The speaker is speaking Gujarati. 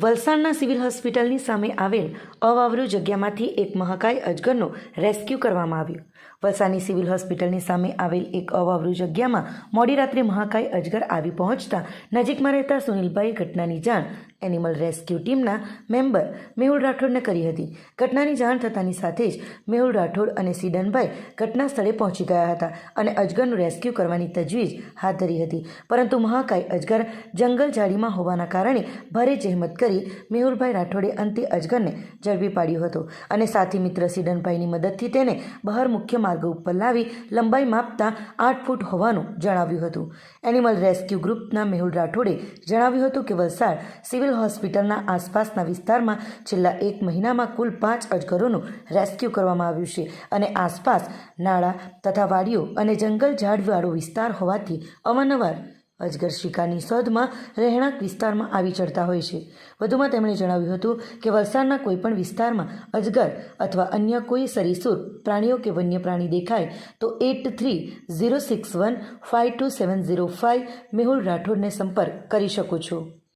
વલસાડના સિવિલ હોસ્પિટલની સામે આવેલ અવાવરુ જગ્યામાંથી એક મહાકાય અજગરનો રેસ્ક્યુ કરવામાં આવ્યો. વલસાડની સિવિલ હોસ્પિટલની સામે આવેલ એક અવાવરુ જગ્યામાં મોડી રાત્રે મહાકાય અજગર આવી પહોંચતા નજીકમાં રહેતા સુનિલભાઈ ઘટનાની જાણ એનિમલ રેસ્ક્યુ ટીમના મેમ્બર મેહુલ રાઠોડને કરી હતી. ઘટનાની જાણ થતાની સાથે જ મેહુલ રાઠોડ અને સિડનભાઈ ઘટના સ્થળે પહોંચી ગયા હતા અને અજગરનું રેસ્ક્યુ કરવાની તજવીજ હાથ ધરી હતી. પરંતુ મહાકાય અજગર જંગલ ઝાડીમાં હોવાના કારણે ભારે જહેમત કરી મેહુલભાઈ રાઠોડે અંતે અજગરને ઝડપી પાડ્યો હતો અને સાથી મિત્ર સિડનભાઈની મદદથી તેને બહાર મુખ્ય માર્ગ ઉપર લાવી લંબાઈ માપતા આઠ ફૂટ હોવાનું જણાવ્યું હતું. એનિમલ રેસ્ક્યુ ગ્રુપના મેહુલ રાઠોડે જણાવ્યું હતું કે વલસાડ સિવિલ હોસ્પિટલના આસપાસના વિસ્તારમાં છેલ્લા એક મહિનામાં કુલ પાંચ અજગરોનું રેસ્ક્યુ કરવામાં આવ્યું છે અને આસપાસ નાળા તથા વાડીઓ અને જંગલ ઝાડવાળો વિસ્તાર હોવાથી અવારનવાર અજગર શિકારની શોધમાં રહેણાંક વિસ્તારમાં આવી ચડતા હોય છે. વધુમાં તેમણે જણાવ્યું હતું કે વલસાડના કોઈપણ વિસ્તારમાં અજગર અથવા અન્ય કોઈ સરીસૂર, પ્રાણીઓ કે વન્ય પ્રાણી દેખાય તો at three zero six one five two seven zero five Mehul રાઠોડને સંપર્ક કરી શકો છો.